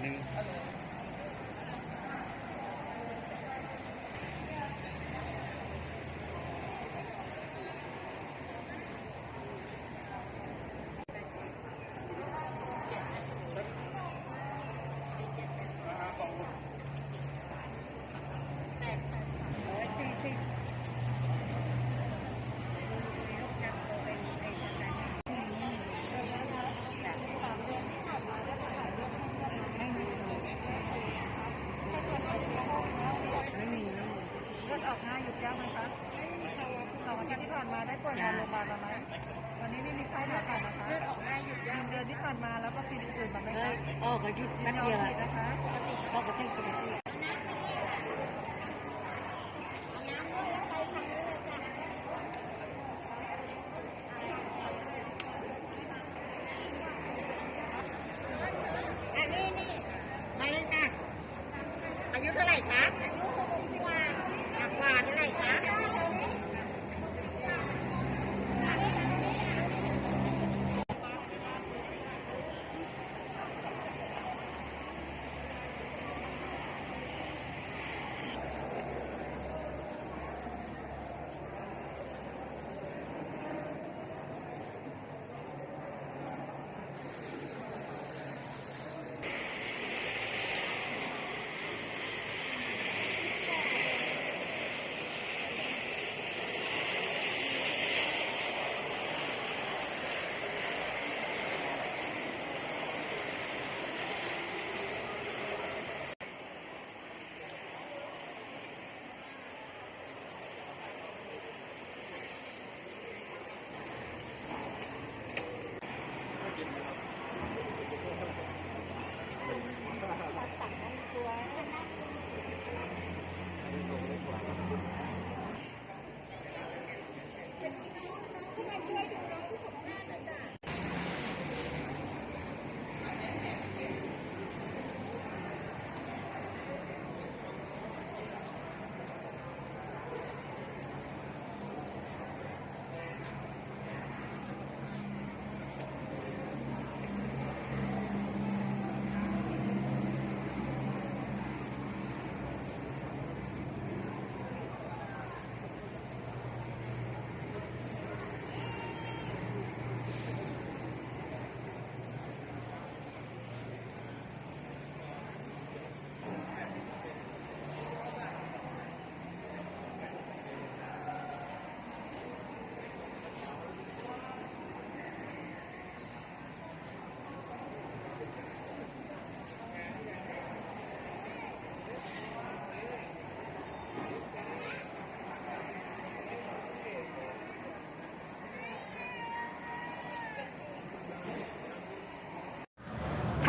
หนึ่ง ไม่มีไม่มีเลือด ออกง่ายหยุดยากไหมคะสองอาทิตย์ที่ผ่านมาได้ป่วยนอนโรงพยาบาลมาไหมวันนี้ไม่มีไข้เลือดออกนะคะเลือดออกง่ายหยุดยากเดือนที่ผ่านมาแล้วก็ปีอื่นๆมาไหมเอ้คะยออกอาทิตย์นัดยอเดีมยวฉีดนะคะ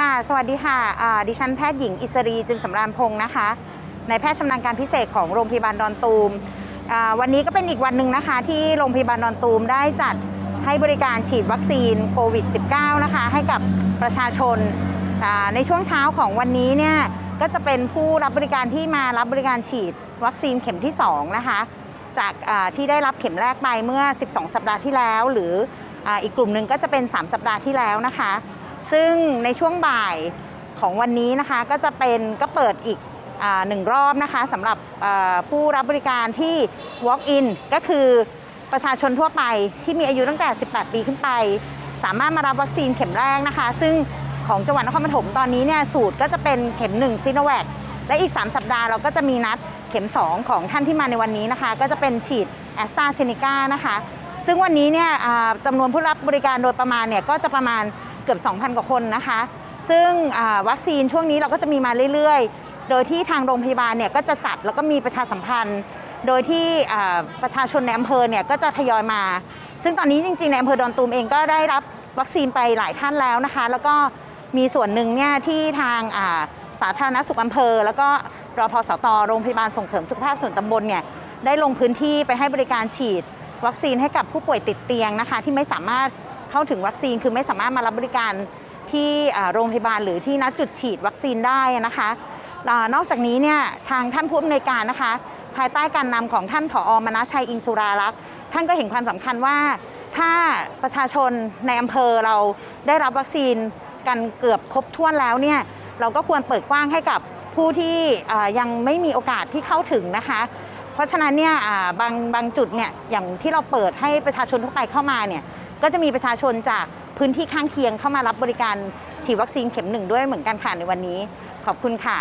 ค่ะ สวัสดีค่ะดิฉันแพทย์หญิงอิสรีจึงสำราญพงศ์นะคะในายแพทย์ชำนาญการพิเศษของโรงพยาบาลดอนตูม วันนี้ก็เป็นอีกวันหนึ่งนะคะ ที่โรงพยาบาลดอนตูมได้จัดให้บริการฉีดวัคซีนโควิด -19 นะคะ ให้กับประชาชน ในช่วงเช้าของวันนี้เนี่ยก็จะเป็นผู้รับบริการที่มารับบริการฉีดวัคซีนเข็มที่ 2 นะคะ จากที่ได้รับเข็มแรกไปเมื่อ 12 สัปดาห์ที่แล้ว หรืออาอีกกลุ่มหนึ่งก็จะเป็น 3 สัปดาห์ที่แล้วนะคะ ซึ่งในช่วงบ่ายของวันนี้นะคะก็จะเป็นก็เปิดอีกอหนึ่งรอบนะคะสำหรับผู้รับบริการที่ walk in ก็คือประชาชนทั่วไปที่มีอายุตั้งแต่ 18 ปีขึ้นไป สามารถมารับวัคซีนเข็มแรกนะคะ ซึ่งของจังหวัดนครปฐมตอนนี้เนี่ยสูตรก็จะเป็นเข็ม1ซิโนแวคและอีก 3 สัปดาห์เราก็จะมีนัดเข็ม 2 ของท่านที่มาในวันนี้นะคะ ก็จะเป็นฉีดแอสตราเซเนกานะคะ ซึ่งวันนี้เนี่ยจำนวนผู้รับบริการโดยประมาณเนี่ยก็จะประมาณ กือบ 2,000 กว่าคนนะคะ ซึ่งวัคซีนช่วงนี้เราก็จะมีมาเรื่อยๆ โดยที่ทางโรงพยาบาลเนี่ยก็จะจัดแล้วก็มีประชาสัมพันธ์ โดยที่ประชาชนในอำเภอเนี่ยก็จะทยอยมา ซึ่งตอนนี้จริงๆในอำเภอดอนตูมเองก็ได้รับวัคซีนไปหลายท่านแล้วนะคะ แล้วก็มีส่วนหนึ่งเนี่ยที่ทางาสาธารณสุขอำเภอ แล้วก็รอพสตโรงพยาบาลส่งเสริมสุขภาพส่วนตำบลเนี่ยได้ลงพื้นที่ไปให้บริการฉีด วัคซีนให้กับผู้ป่วยติดเตียงนะคะ ที่ไม่สามารถ เข้าถึงวัคซีน คือไม่สามารถมารับบริการที่โรงพยาบาลหรือที่นัดจุดฉีดวัคซีนได้นะคะนอกจากนี้เนี่ยทางท่านผู้อำนวยการนะคะ ภายใต้การนำของท่านผอมนาชัยอิงสุรารักษ์ท่านก็เห็นความสำคัญว่า ถ้าประชาชนในอำเภอเราได้รับวัคซีนกันเกือบครบถ้วนแล้วเนี่ยเราก็ควรเปิดกว้างให้กับผู้ที่ยังไม่มีโอกาสที่เข้าถึงนะคะ เพราะฉะนั้นเนี่ยบางบางจุดเนี่ยอย่างที่เราเปิดให้ประชาชนทั่วไปเข้ามาเนี่ย ก็จะมีประชาชนจากพื้นที่ข้างเคียงเข้ามารับบริการฉีดวัคซีนเข็มหนึ่งด้วยเหมือนกันค่ะในวันนี้ ขอบคุณค่ะ